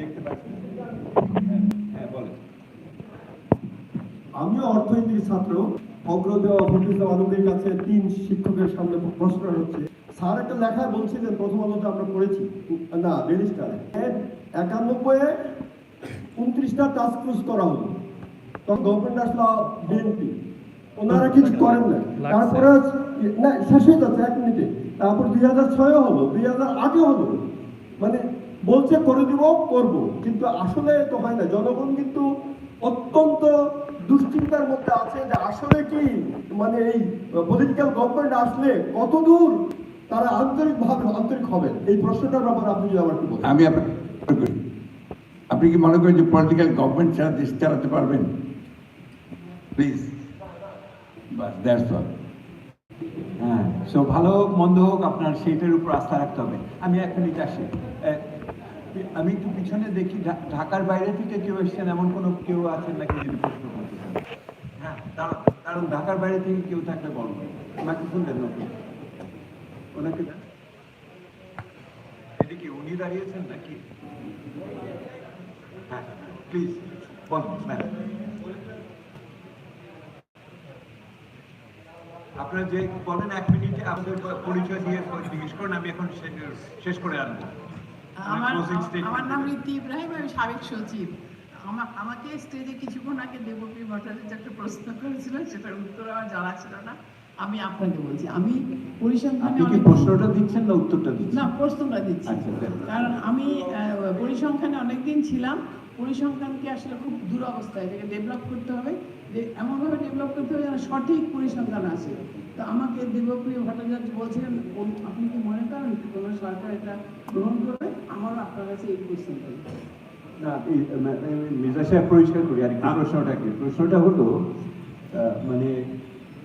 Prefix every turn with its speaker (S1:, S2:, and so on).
S1: দেখতে পাচ্ছি। হ্যাঁ, বলেন।
S2: আমিও অর্থনীতির ছাত্র। অগ্রদেওয়া ফটিস আলমদের কাছে তিন শিক্ষকের সামনে প্রশ্ন হচ্ছে স্যার একটা লেখায় বলছিলেন প্রথম আলোতে আমরা পড়েছি না ব্যারিস্টারে। একানব্বই উনত্রিশটা টাস্ক ফোর্স করা হলো। তখন গভর্নমেন্ট আসলো বিএনপি ওনারা কিছু করেন না তারপরে না শেষ হয়ে যাচ্ছে এক মিনিটে। তারপর দুই হাজার ছয় হলো দুই হাজার আটে হলো। মানে বলছে করে দিব করব। কিন্তু আসলে তো হয় না। জনগণ কিন্তু অত্যন্ত দুশ্চিন্তার মধ্যে আছে যে আসলে কি মানে এই পলিটিক্যাল গভর্নমেন্ট আসলে কত দূর তারা আন্তরিকভাবে আন্তরিক হবেন এই প্রশ্নটার ব্যাপারে আপনি যদি আমার কি বলেন।
S3: আমি আপনি কি মনে করেন যে পলিটিক্যাল গভর্নমেন্ট ছাড়া দেশ চালাতে পারবেন? প্লিজ বাস দ্যাটস অল
S1: হ্যাঁ সো ভালো হোক মন্দ হোক আপনার সেইটার উপর আস্থা রাখতে হবে। আমি এক মিনিট আসি। আমি একটু পিছনে দেখি ঢাকার বাইরে থেকে কেউ এসেছেন? এমন কোনো কেউ আছেন নাকি যদি প্রশ্ন করতে? হ্যাঁ কারণ ঢাকার বাইরে থেকে কেউ থাকলে বলবেন আমাকে শুনলেন নাকি ওনাকে। এদিকে উনি দাঁড়িয়েছেন নাকি? হ্যাঁ প্লিজ বলুন আপনারা যে বলেন এক মিনিটে আপনাদের পরিচয় দিয়ে জিজ্ঞেস করুন, আমি এখন শেষ করে আনব।
S4: আমার আমার নাম। রীতি ইব্রাহিম আমি সাবেক সচিব। আমাকে স্টেজে কিছুক্ষণ আগে দেবপ্রিয় ভট্টাচার্য একটা প্রশ্ন করেছিল সেটার উত্তর আমার জানা ছিল না। আমি আপনাকে বলছি আমি পরিসংখ্যানে
S1: আপনি প্রশ্নটা দিচ্ছেন না উত্তরটা দিচ্ছেন?
S4: না প্রশ্নটা দিচ্ছি।
S1: আচ্ছা,
S4: কারণ আমি পরিসংখ্যানে অনেকদিন ছিলাম। পরিসংখ্যানকে আসলে খুব দুরবস্থা এটাকে ডেভেলপ করতে হবে। যে এমনভাবে ডেভেলপ করতে হবে যেন সঠিক পরিসংখ্যান আসে তো আমাকে দেবপ্রিয় ভট্টাচার্য বলছেন আপনি কি মনে করেন কোনো সরকার এটা গ্রহণ করবে? আমারও আপনার কাছে এই কোয়েশ্চেন
S1: না মির্জা সাহেব পরিষ্কার করি আর কি প্রশ্নটা কি? প্রশ্নটা হলো আহ, মানে